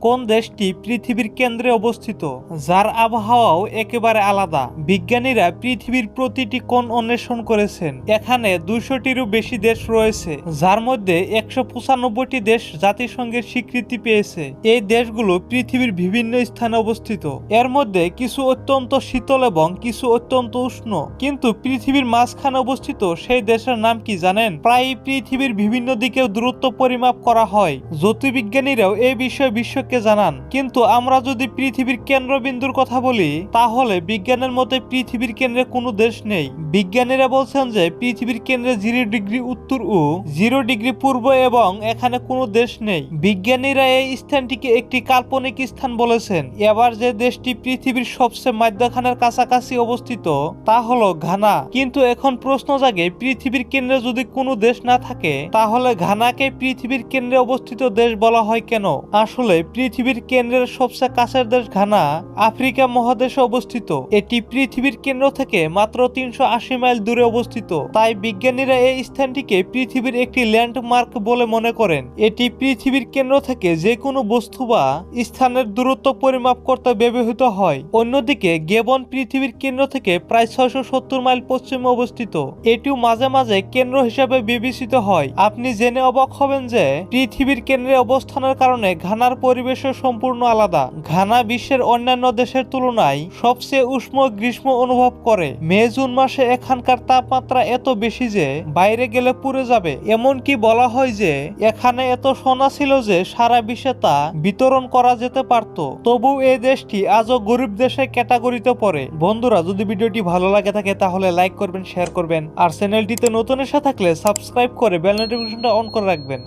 কোন দেশটি পৃথিবীর কেন্দ্রে অবস্থিত, যার আবহাওয়াও একেবারে আলাদা? বিজ্ঞানীরা পৃথিবীর প্রতিটি কোণ অন্বেষণ করেছেন। এখানে দুশোটিরও বেশি দেশ রয়েছে, যার মধ্যে একশো দেশ জাতিসংঘের স্বীকৃতি পেয়েছে। এই দেশগুলো পৃথিবীর বিভিন্ন স্থানে অবস্থিত। এর মধ্যে কিছু অত্যন্ত শীতল এবং কিছু অত্যন্ত উষ্ণ। কিন্তু পৃথিবীর মাঝখানে অবস্থিত সেই দেশের নাম কি জানেন? প্রায় পৃথিবীর বিভিন্ন দিকেও দূরত্ব পরিমাপ করা হয়। জ্যোতির্বিজ্ঞানীরাও এই বিষয়ে বিশ্বকে জানান। কিন্তু আমরা যদি পৃথিবীর কেন্দ্রবিন্দুর কথা বলি, তাহলে বিজ্ঞানের মতে পৃথিবীর কেন্দ্রে কোনো দেশ নেই। বিজ্ঞানীরা বলছেন যে পৃথিবীর কেন্দ্রে জিরো ডিগ্রি উত্তর ও জিরো ডিগ্রি পূর্ব এবং এখানে কোনো দেশ নেই। বিজ্ঞানীরা এই স্থানটিকে একটি কাল্পনিক স্থান বলেছেন। এবার যে দেশটি পৃথিবীর সবচেয়ে মাধ্যখানের কাছাকাছি অবস্থিত, তা হলো ঘানা। কিন্তু এখন প্রশ্ন জাগে, পৃথিবীর কেন্দ্রে যদি কোনো দেশ না থাকে, তাহলে ঘানাকে পৃথিবীর কেন্দ্রে অবস্থিত দেশ বলা হয় কেন? আসলে পৃথিবীর কেন্দ্রের সবচেয়ে কাছের দেশ ঘানা, আফ্রিকা মহাদেশে অবস্থিত। এটি পৃথিবীর কেন্দ্র থেকে মাত্র তিনশো আশি মাইল দূরে অবস্থিত। তাই বিজ্ঞানীরা এই স্থানটিকে পৃথিবীর একটি ল্যান্ডমার্ক বলে মনে করেন। এটি পৃথিবীর কেন্দ্র থেকে যে কোনো বস্তু বা স্থানের দূরত্ব পরিমাপ করতে ব্যবহৃত হয়। অন্যদিকে, গেবন পৃথিবীর কেন্দ্র থেকে প্রায় ছয়শো সত্তর মাইল পশ্চিমে অবস্থিত। এটিও মাঝে মাঝে কেন্দ্র হিসাবে বিবেচিত হয়। আপনি জেনে অবাক হবেন যে, পৃথিবীর কেন্দ্রে অবস্থানের কারণে ঘানার পরিবেশও সম্পূর্ণ আলাদা। ঘানা বিশ্বের অন্যান্য দেশের তুলনায় সবচেয়ে উষ্ণ গ্রীষ্ম অনুভব করে। মে, জুন মাসে এখানকার তাপমাত্রা এত বেশি যে বাইরে গেলে পুড়ে যাবে। এমনকি বলা হয় যে এখানে এত সোনা ছিল যে সারা বিশ্বে তা বিতরণ করা যেতে পারত। তবু এই দেশটি আজও গরিব দেশে ক্যাটাগরিতে পড়ে। বন্ধুরা, যদি ভিডিওটি ভালো লাগে থাকে তাহলে লাইক করবেন, শেয়ার করবেন। আর চ্যানেলটিতে নতুন এসে থাকলে সাবস্ক্রাইব করে বেল নোটিফিকেশনটা অন করে রাখবেন।